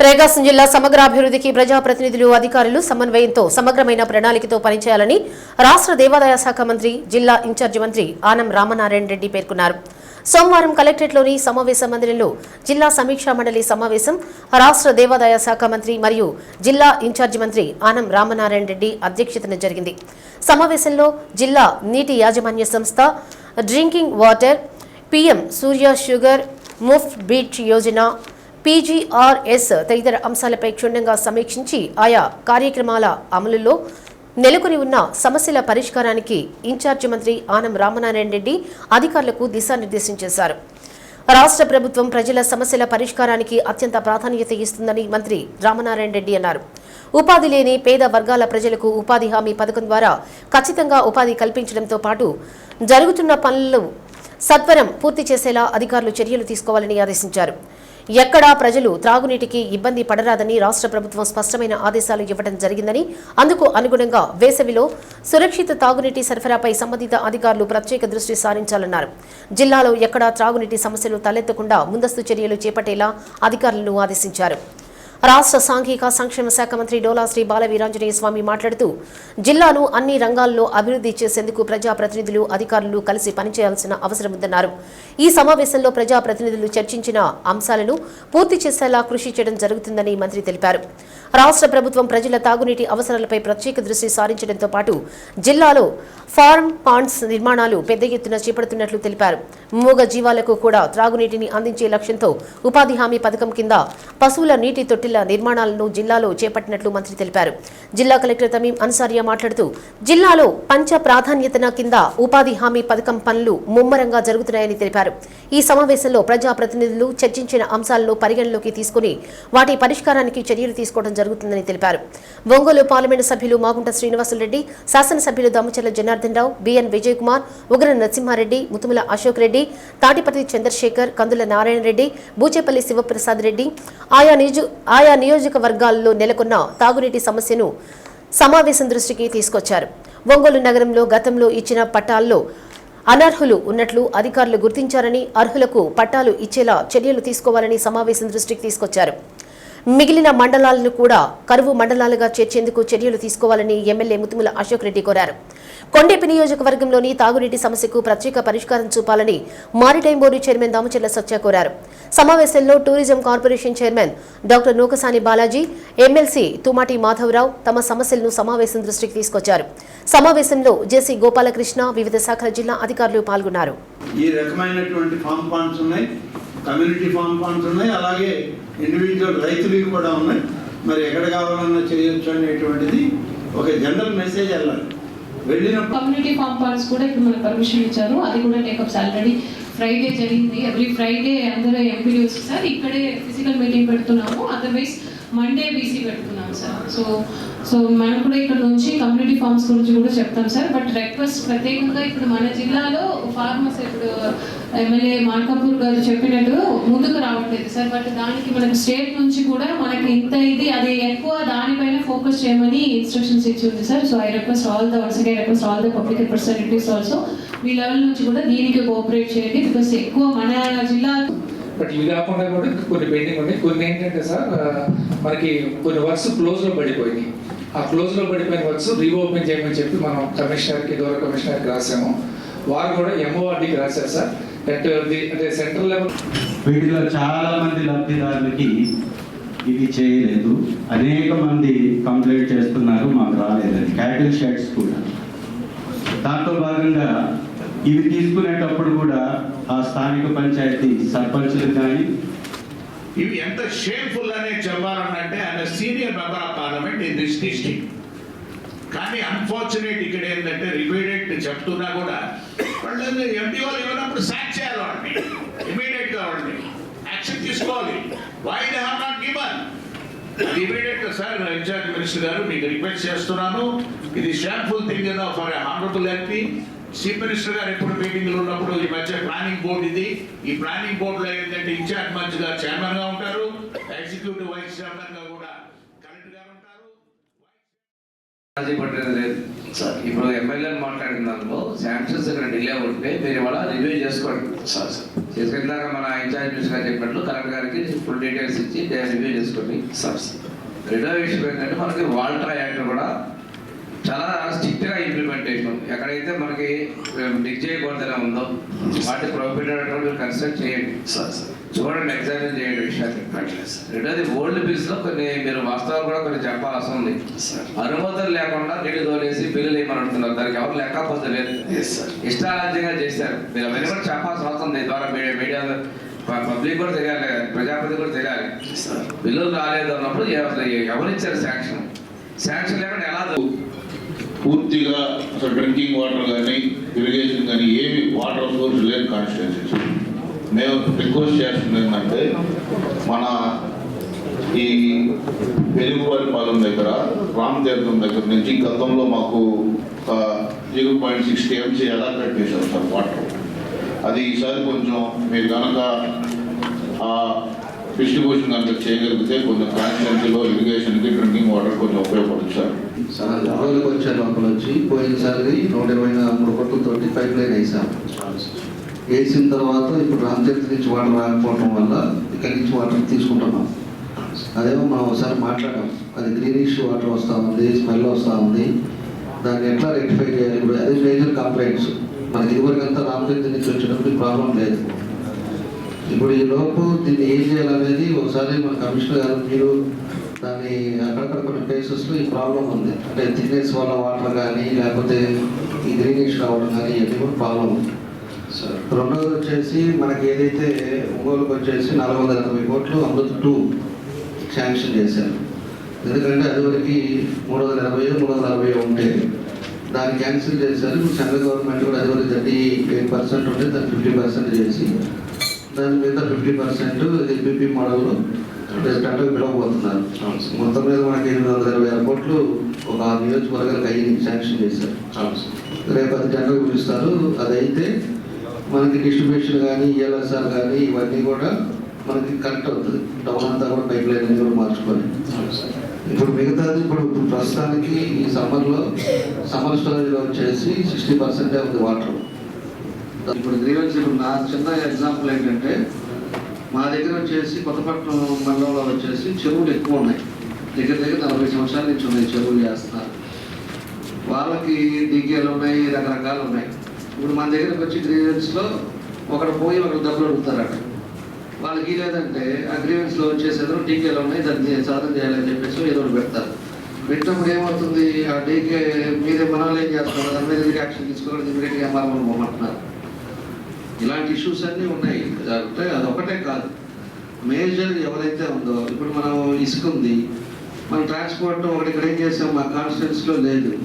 ప్రకాశం జిల్లా సమగ్రాభివృద్ధికి ప్రజాప్రతినిధులు అధికారులు సమన్వయంతో సమగ్రమైన ప్రణాళికతో పనిచేయాలని రాష్ట్ర దేవాదాయ శాఖ మంత్రి జిల్లా ఇన్ఛార్జి మంత్రి ఆనం రామనారాయణ రెడ్డి పేర్కొన్నారు. సోమవారం కలెక్టరేట్లోని సమావేశ మందిరంలో జిల్లా సమీక్షా మండలి సమావేశం రాష్ట్ర దేవాదాయ శాఖ మంత్రి మరియు జిల్లా ఇన్ఛార్జి మంత్రి ఆనం రామనారాయణ రెడ్డి అధ్యక్షతన జరిగింది. సమావేశంలో జిల్లా నీటి యాజమాన్య సంస్థ డ్రింకింగ్ వాటర్ పీఎం సూర్య షుగర్ ముఫ్ట్ బీచ్ యోజన పీజీఆర్ఎస్ తదితర అంశాలపై క్షుణ్ణంగా సమీక్షించి ఆయా కార్యక్రమాల అమలులో నెలకొని ఉన్న సమస్యల పరిష్కారానికి ఇన్ఛార్జి మంత్రి ఆనం రామనారాయణ రెడ్డి అధికారులకు దిశానిర్దేశం చేశారు. రాష్ట్ర ప్రభుత్వం ప్రజల సమస్యల పరిష్కారానికి అత్యంత ప్రాధాన్యత ఇస్తుందని మంత్రి రామనారాయణ రెడ్డి అన్నారు. ఉపాధి లేని పేద వర్గాల ప్రజలకు ఉపాధి హామీ పథకం ద్వారా ఖచ్చితంగా ఉపాధి కల్పించడంతో పాటు జరుగుతున్న పనులు సత్వరం పూర్తి చేసేలా అధికారులు చర్యలు తీసుకోవాలని ఆదేశించారు. ఎక్కడా ప్రజలు త్రాగునీటికి ఇబ్బంది పడరాదని రాష్ట్ర ప్రభుత్వం స్పష్టమైన ఆదేశాలు ఇవ్వడం జరిగిందని అందుకు అనుగుణంగా వేసవిలో సురక్షిత తాగునీటి సరఫరాపై సంబంధిత అధికారులు ప్రత్యేక దృష్టి సారించాలన్నారు. జిల్లాలో ఎక్కడా త్రాగునీటి సమస్యలు తలెత్తకుండా ముందస్తు చర్యలు చేపట్టేలా అధికారులను ఆదేశించారు. రాష్ట్ర సాంఘిక సంక్షేమ శాఖ మంత్రి డోలా శ్రీ బాల వీరాంజనేయ స్వామి మాట్లాడుతూ జిల్లాను అన్ని రంగాల్లో అభివృద్ధి చేసేందుకు ప్రజాప్రతినిధులు అధికారులు కలిసి పనిచేయాల్సిన అవసరం ఉందన్నారు. ఈ సమావేశంలో ప్రజాప్రతినిధులు చర్చించిన అంశాలను పూర్తి చేసేలా కృషి చేయడం జరుగుతుందని మంత్రి తెలిపారు. రాష్ట్ర ప్రభుత్వం ప్రజల తాగునీటి అవసరాలపై ప్రత్యేక దృష్టి సారించడంతో పాటు జిల్లాలో ఫార్మ్ పాండ్స్ నిర్మాణాలు పెద్ద ఎత్తున చేపడుతున్నట్లు తెలిపారు. మూగ జీవాలకు కూడా త్రాగునీటిని అందించే లక్ష్యంతో ఉపాధి హామీ పథకం కింద పశువుల నీటి తొట్టిల నిర్మాణాలను జిల్లాలో చేపట్టినట్లు మంత్రి తెలిపారు. జిల్లా కలెక్టర్ తమీం అన్సారియా మాట్లాడుతూ జిల్లాలో పంచ ప్రాధాన్యతన కింద ఉపాధి హామీ పథకం పనులు ముమ్మరంగా జరుగుతున్నాయని తెలిపారు. ఈ సమావేశంలో ప్రజాప్రతినిధులు చర్చించిన అంశాలను పరిగణలోకి తీసుకుని వాటి పరిష్కారానికి చర్యలు తీసుకోవడం జరుగుతుందని తెలిపారు. ఒంగోలు పార్లమెంటు సభ్యులు మాగుంట శ్రీనివాసులరెడ్డి శాసనసభ్యులు దామచర్ల జనార్దన్ రావు బిఎన్ విజయ్ కుమార్ ఉగ్ర నరసింహారెడ్డి ముతుముల అశోక్ రెడ్డి తాటిపతి చంద్రశేఖర్ కందుల నారాయణ రెడ్డి బూచేపల్లి శివప్రసాద్ రెడ్డి. ఆయా నియోజ ఆయా నియోజకవర్గాల్లో నెలకొన్న తాగునీటి సమస్యను సమావేశం దృష్టికి తీసుకొచ్చారు. ఒంగోలు నగరంలో గతంలో ఇచ్చిన పట్టాల్లో అనర్హులు ఉన్నట్లు అధికారులు గుర్తించారని అర్హులకు పట్టాలు ఇచ్చేలా చర్యలు తీసుకోవాలని సమావేశం దృష్టికి తీసుకొచ్చారు. మిగిలిన మండలాలను కూడా కరువు మండలాలుగా చేర్చేందుకు చర్యలు తీసుకోవాలని ఎమ్మెల్యే ముతుముల అశోక్ రెడ్డి కోరారు. కొండేపి నియోజకవర్గంలోని తాగునీటి సమస్యకు ప్రత్యేక పరిష్కారం చూపాలని maritime board chairman Damacharla Satya కోరారు. సమావేశంలో tourism corporation chairman doctor Nookasani Balaji MLC Tumati Madhava Rao తమ సమస్యలను సమావేశం దృష్టికి తీసుకొచ్చారు. సమావేశంలో జేసీ గోపాలకృష్ణ వివిధ శాఖల జిల్లా అధికారులు పాల్గొన్నారు. ఈ రకమైనటువంటి ఫామ్ పాండ్స్ ఉన్నాయి. కమ్యూనిటీ ఫామ్ పాండ్స్ ఉన్నాయి. అలాగే ఇండివిజువల్ రైతులవి కూడా ఉన్నాయి. మరి ఎక్కడ కావాలన్నా చేయొచ్చు అనేటువంటిది ఒక జనరల్ మెసేజ్ వెళ్ళాలి. వెళ్ళినప్పుడు కమ్యూనిటీ ఫామ్ కూడా ఇప్పుడు మనకు పర్మిషన్ ఇచ్చారు. అది కూడా టేకప్స్ ఆల్రెడీ ఫ్రైడే జరిగింది. ఎవ్రీ ఫ్రైడే అందరూ ఎంపీడీ సార్ ఇక్కడే ఫిజికల్ మీటింగ్ పెడుతున్నాము. అదర్వైజ్ మండే బీసీ పెడుతున్నాము. సార్. సో సో మనం కూడా ఇక్కడ నుంచి కమ్యూనిటీ ఫార్మ్స్ గురించి కూడా చెప్తాం సార్. బట్ రిక్వెస్ట్ ప్రత్యేకంగా ఇప్పుడు మన జిల్లాలో ఫార్మర్స్ ఇప్పుడు ఎమ్మెల్యే మార్కాపూర్ గారు చెప్పినట్టు ముందుకు రావట్లేదు సార్. బట్ దానికి మనకి స్టేట్ నుంచి కూడా మనకి ఇంత ఇది అది ఎక్కువ దానిపైన ఫోకస్ చేయమని ఇన్స్ట్రక్షన్స్ ఇచ్చి ఉంది sir so I request all the ones I request all the public representatives also me level నుంచి కూడా దీనికి కోఆపరేట్ చేయండి. బికాస్ ఎక్కువ మన జిల్లా బట్ ఇవి కాకుండా కూడా కొన్ని పెండింగ్ ఉన్నాయి. కొన్ని ఏంటంటే సార్ మనకి కొన్ని వర్క్స్ క్లోజ్లో పడిపోయినాయి. ఆ క్లోజ్లో పడిపోయిన వర్క్స్ రీఓపెన్ చేయమని చెప్పి మనం కమిషనర్కి గౌరవ కమిషనర్ రాసాము. వారు కూడా ఎంఓఆర్డీకి రాశారు సార్. దట్ ది- అంటే సెంట్రల్ లెవెల్ వీటిలో చాలా మంది లబ్ధిదారులకి ఇది చేయలేదు. అనేక మంది కంప్లైంట్ చేస్తున్నారు మాకు రాలేదని క్యాటిల్ షెడ్స్ కూడా. దాంట్లో భాగంగా ఇవి తీసుకునేటప్పుడు కూడా ఆ స్థానిక పంచాయతీ సర్పంచులకు కానీ. ఇవి ఎంత షేమ్ఫుల్ అనే చెప్పాలనంటే ఆయన senior member of parliament in this district కానీ అన్ఫార్చునేట్ ఇక్కడ ఏంటంటే రిపీటెడ్ చెప్తున్నా కూడా వాళ్ళు ఎంపీ వాళ్ళు ఇవ్వనప్పుడు సాక్ చేయాలి వాడిని ఇమీడియట్గా వాడిని యాక్షన్ తీసుకోవాలి. Why they have not given ఇమీడియట్గా సార్ ఇన్ఛార్జ్ మినిస్టర్ గారు మీకు రిక్వెస్ట్ చేస్తున్నాను. ఇది shameful thing for honourable MP chief minister గారు ఎప్పుడు మీటింగ్లు ఉన్నప్పుడు ఈ మధ్య ప్లానింగ్ బోర్డు ఇది. ఈ ప్లానింగ్ బోర్డులో ఏంటంటే ఇన్ఛార్జ్ మంత్రి గారు చైర్మన్గా ఉంటారు ఎగ్జిక్యూటివ్ వైస్ చైర్మన్గా కూడా ఉంటారు. లేదు. సార్ ఇప్పుడు ఎమ్మెల్యే మాట్లాడిన దాంట్లో శాంక్షన్స్ ఇక్కడ డిలే ఉంటే మీరు ఇవాళ రివ్యూ చేసుకోండి. Sir sir. చేసుకున్నాక మన ఇన్ఛార్జ్ మినిస్టర్ గారు చెప్పినట్లు కలెక్టర్ గారికి ఫుల్ డీటెయిల్స్ ఇచ్చి రివ్యూ చేసుకోండి. Sir sir. రెండో విషయం ఏంటంటే మనకి వాల్ట్రా యాక్ట్ కూడా చాలా స్ట్రిక్ట్గా ఇంప్లిమెంటేషన్ ఎక్కడైతే మనకి డిగ్ చేయకూడదని ఉందో వాటి మీరు కన్సిడర్ చేయండి. సార్ చూడండి ఎగ్జామిన్ చేయండి విషయాన్ని రెండోది ఓల్డ్ బిల్స్లో కొన్ని మీరు వాస్తవాలు కూడా కొన్ని చెప్పాల్సి ఉంది. అనుమతులు లేకుండా నీళ్ళు తోలేసి బిల్లులు ఏమని అంటున్నారు దానికి ఎవరు లెక్కపోతే లేదు. ఇష్టారాజ్యంగా చేశారు. మీరు అవన్నీ కూడా చెప్పాల్సిన అవసరం ద్వారా మీడియా పబ్లిక్ కూడా తెలియాలి. ప్రజాపతి కూడా తెలియాలి. బిల్లులు రాలేదు అన్నప్పుడు ఎవరు ఇచ్చారు శాంక్షన్? శాంక్షన్ లేకుండా ఎలా పూర్తిగా అసలు డ్రింకింగ్ వాటర్ కానీ ఇరిగేషన్ కానీ ఏమి వాటర్ సోర్స్ లేని కాన్స్టిట్యూన్సీ మేము రిక్వెస్ట్ చేస్తుంది ఏంటంటే మన ఈ వెలుగువారి పాలెం దగ్గర రామ్ తీర్థం దగ్గర నుంచి గతంలో మాకు ఒక zero point six TMC allotment చేశారు సార్ వాటర్. అది ఈసారి కొంచెం మీరు కనుక ఆ డిస్ట్రిబ్యూషన్ కనుక చేయగలిగితే కొంచెం కాన్స్టిట్యూన్సీలో ఇరిగేషన్కి డ్రింకింగ్ వాటర్ కొంచెం ఉపయోగపడుతుంది సార్. చాలా రోజులకు వచ్చే లోపల వచ్చి పోయినసారి నూట ఇరవై మూడు కోట్లతోటి పైప్ లైన్ వేసాం వేసిన తర్వాత ఇప్పుడు రామచంద్ర నుంచి వాటర్ రాకపోవడం వల్ల ఇక్కడి నుంచి వాటర్ తీసుకుంటున్నాం. అదేమో మనం ఒకసారి మాట్లాడాం అది గ్రీనిష్ వాటర్ వస్తూ ఉంది స్మెల్ వస్తూ ఉంది. దాన్ని ఎట్లా రెక్టిఫై చేయాలి? ఇప్పుడు అదే మేజర్ కంప్లైంట్స్ మనకి ఇదివరకు అంతా రామచంద్ర నుంచి వచ్చేటప్పుడు ప్రాబ్లం లేదు. ఇప్పుడు ఈ లోపు దీన్ని ఏం చేయాలనేది ఒకసారి మన కమిషనర్ గారు మీరు దాన్ని అక్కడక్కడ కొన్ని ప్లేసెస్లో ఈ ప్రాబ్లం ఉంది. అంటే థిక్నెస్ వల్ల వాటర్ కానీ లేకపోతే ఈ గ్రీనిష్ రావడం కానీ ఇవన్నీ కూడా ప్రాబ్లం ఉంది సార్ రెండోది వచ్చేసి మనకి ఏదైతే ఒంగోలుకి వచ్చేసి నాలుగు వందల ఎనభై కోట్లు అమృత్ టూ శాంక్షన్ చేశారు. ఎందుకంటే అదివరకు మూడు వందల ఎనభై మూడు వందల అరవై ఉంటే దాన్ని క్యాన్సిల్ చేశారు. సెంట్రల్ గవర్నమెంట్ కూడా అదివరకు థర్టీ ఎయిట్ పర్సెంట్ ఉంటే దాన్ని ఫిఫ్టీ పర్సెంట్ చేసి దాని మీద ఫిఫ్టీ పర్సెంట్ ఏపీపీ మోడల్లో టెండర్ పిలవబోతున్నారు. మొత్తం మీద మనకి ఎనిమిది వందల ఇరవై ఆరు కోట్లు ఒక నియోజకవర్గాలకు అయ్యి శాంక్షన్ చేశారు. రేపు అది టెండర్ పిలుస్తారు అదైతే మనకి డిస్ట్రిబ్యూషన్ కానీ ఈఎల్ఎస్ఆర్ కానీ ఇవన్నీ కూడా మనకి కరెక్ట్ అవుతుంది. టౌన్ అంతా కూడా పైప్ లైన్ అన్ని కూడా మార్చుకొని. ఇప్పుడు మిగతాది ఇప్పుడు ఇప్పుడు ప్రస్తుతానికి ఈ సమ్మర్లో సమ్మర్ స్టోరేజ్లో వచ్చేసి సిక్స్టీ పర్సెంటే ఉంది వాటర్ ఇప్పుడు గ్రీవెన్స్ ఇప్పుడు నా చిన్న ఎగ్జాంపుల్ ఏంటంటే మా దగ్గర వచ్చేసి కొత్తపట్నం మండలంలో వచ్చేసి చెరువులు ఎక్కువ ఉన్నాయి. దగ్గర దగ్గర నలభై సంవత్సరాల నుంచి ఉన్నాయి చెరువులు చేస్తున్నారు వాళ్ళకి డిగ్గేలు ఉన్నాయి రకరకాలు ఉన్నాయి. ఇప్పుడు మన దగ్గరకు వచ్చి గ్రీవెన్స్లో ఒకడు పోయి ఒకరు డబ్బులు అడుగుతారట. వాళ్ళకి లేదంటే ఆ గ్రీవెన్స్లో వచ్చేసి ఏదో డీకేలు ఉన్నాయి దాన్ని సాధన చేయాలని చెప్పేసి ఏదో ఒకటి పెడతారు. పెట్టినప్పుడు ఏమవుతుంది? ఆ డీకే మీరే మన ఏం చేస్తున్నారు దాని మీద యాక్షన్ తీసుకోవడం ఇమీడియట్గా ఎంఆర్ఓ పోమంటున్నారు ఇలాంటి ఇష్యూస్ అన్నీ ఉన్నాయి. అంటే అదొకటే కాదు. మేజర్ ఎవరైతే ఉందో ఇప్పుడు మనం ఇసుక ఉంది. మన ట్రాన్స్పోర్ట్ ఒకటి ఇక్కడ ఏం చేసాం? మా కాన్స్టిట్యూన్స్లో లేదు.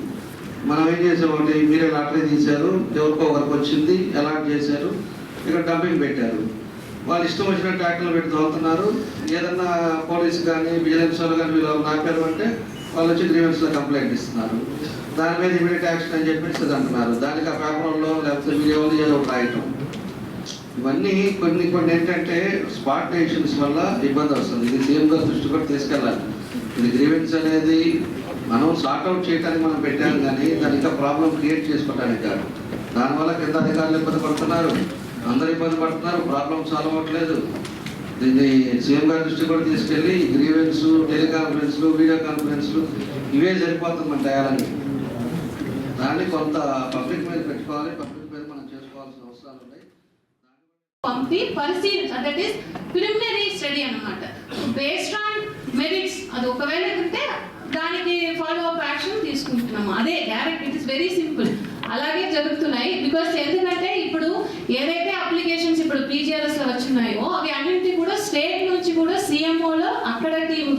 మనం ఏం చేసాం? ఒకటి మీరే లాటరీ తీశారు. ఎవరికో ఒకరికి వచ్చింది. అలాట్ చేశారు. ఇక్కడ డంపింగ్ పెట్టారు. వాళ్ళు ఇష్టం వచ్చిన ట్యాక్టర్లు పెట్టి తోలుతున్నారు. ఏదన్నా పోలీస్ కానీ విజిలెన్స్ వాళ్ళు కానీ వీళ్ళు నాపారు అంటే వాళ్ళు వచ్చి గ్రీవెన్స్లో కంప్లైంట్ ఇస్తున్నారు. దాని మీద ఇమీడియట్ యాక్షన్ అని చెప్పేసి అది అంటున్నారు. దానికి ఆ పేపర్లో లేకపోతే వీడియో ఏదో ఒక రాయటం. ఇవన్నీ కొన్ని కొన్ని ఏంటంటే స్పాట్ డెసిషన్స్ వల్ల ఇబ్బంది వస్తుంది. ఇది సీఎం గారు దృష్టి కూడా తీసుకెళ్ళాలి. ఇది గ్రీవెన్స్ అనేది మనం సార్ట్అవుట్ చేయడానికి మనం పెట్టాం కానీ దాని ఇంకా ప్రాబ్లం క్రియేట్ చేసుకోవడానికి కాదు. దానివల్ల కింద అధికారులు ఇబ్బంది పడుతున్నారు. అందరు ఇబ్బంది పడుతున్నారు. ప్రాబ్లం సాల్వ్ అవ్వట్లేదు. దీన్ని సీఎం గారి దృష్టి కూడా తీసుకెళ్ళి గ్రీవెన్స్ టెలికాన్ఫరెన్స్లు వీడియో కాన్ఫరెన్స్లు ఇవే సరిపోతుంది మన తయారని దాన్ని కొంత పబ్లిక్ మీద పెట్టుకోవాలి. పబ్లిక్ మీద మనం చేసుకోవాల్సిన అవసరాలు ఉన్నాయి పంపి పరిశీలి దట్ ఈస్ ప్రిలిమినరీ స్టడీ అన్నమాట. బేస్డ్ ఆన్ మెరిట్స్ అది ఒకవేళ ఉంటే దానికి ఫాలో అప్ యాక్షన్ తీసుకుంటున్నాము. అదే direct it is very simple అలాగే జరుగుతున్నాయి. బికాస్ ఎందుకంటే ఇప్పుడు ఏదైతే అప్లికేషన్స్ ఇప్పుడు పీజీఆర్ఎస్లో వచ్చున్నాయో అవి అన్నింటి కూడా స్టేట్ నుంచి కూడా సిఎంఓలో అక్కడ టీమ్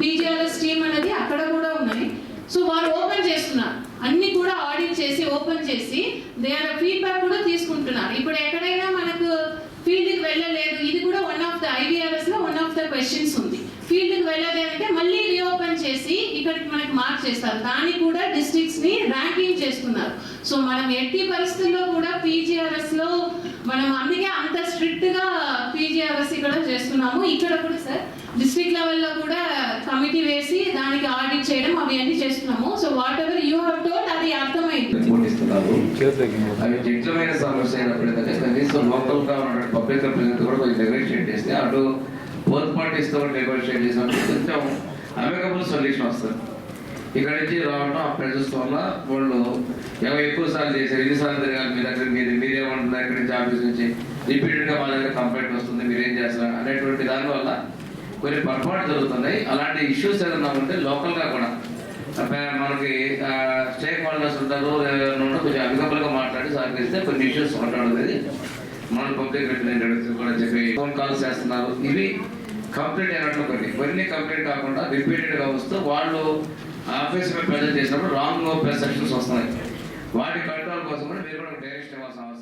పీజీఆర్ఎస్ టీమ్ అనేది అక్కడ కూడా ఉన్నాయి. సో వారు ఓపెన్ చేస్తున్నారు. అన్ని కూడా ఆడిట్ చేసి ఓపెన్ చేసి దే ఆర్ ఫీడ్బ్యాక్ కూడా తీసుకుంటున్నారు. ఇప్పుడు ఎక్కడ మనకు ఫీల్డ్కి వెళ్ళలేదు ఇది కూడా వన్ ఆఫ్ ద ఐడిఆర్ఎస్లో క్వశ్చన్స్ ఉంది. ఫీల్డ్కి వెళ్ళలేదంటే మళ్ళీ రీఓపెన్ చేసి ఇక్కడికి మనకి మార్క్ చేస్తారు. దాన్ని కూడా డిస్ట్రిక్ట్స్ని ర్యాంకింగ్ చేస్తున్నారు. సో మనం ఎట్టి పరిస్థితుల్లో కూడా పీజీఆర్ఎస్లో మనం అందుకే అంత స్ట్రిక్ట్గా పీజీఆర్ఎస్ ఇక్కడ చేస్తున్నాము. ఇక్కడ కూడా సార్ డిస్ట్రిక్ట్ లెవెల్లో కూడా కమిటీ వేసి దానికి ఆడిట్ చేయడం అవి అన్ని చేస్తున్నాము. So whatever you have told అది అర్థమైంది. అవి సమస్య అయినప్పుడు ఏంటంటే కనీసం లోకల్గా ఉన్న పబ్లిక్ రిప్రజెంట్ కూడా కొంచెం నెగోషియేట్ చేస్తే అటు వర్క్ పార్టీస్తో నెగోషియేట్ చేసాం కొంచెం అమెకబుల్ సొల్యూషన్ వస్తుంది. ఇక్కడ నుంచి రావడం ఆ ప్రెజెస్ వల్ల వాళ్ళు ఏమో ఎక్కువ సార్లు చేశారు ఎన్ని సార్లు తిరగాలి మీ దగ్గర మీరు మీరేమంటున్నారు ఇక్కడ నుంచి ఆఫీస్ నుంచి రిపీటెడ్గా మా దగ్గర కంప్లైంట్ వస్తుంది మీరేం చేస్తారు అనేటువంటి దానివల్ల కొన్ని పొరపాటు జరుగుతున్నాయి. అలాంటి ఇష్యూస్ ఏదైనా ఉంటే లోకల్గా కూడా మనకి స్టేక్ హోల్డర్స్ ఉంటారు కొంచెం అవికబుల్గా మాట్లాడి సహకరిస్తే కొన్ని ఇష్యూస్ మాట్లాడేది మన పబ్లిక్ రిప్రజెంటేటివ్స్ కూడా చెప్పి ఫోన్ కాల్స్ చేస్తున్నారు. ఇవి కంప్లీట్ అయినట్లు ఒకటి. ఇవన్నీ కంప్లీట్ కాకుండా రిపీటెడ్గా వస్తూ వాళ్ళు ఆఫీస్ మీద ప్రజెంట్ చేసినప్పుడు రాంగ్ పెర్సెప్షన్స్ వస్తున్నాయి. వాటి కంట్రోల్ కోసం కూడా మీరు కూడా డైరెక్షన్ ఇవ్వాల్సిన అవసరం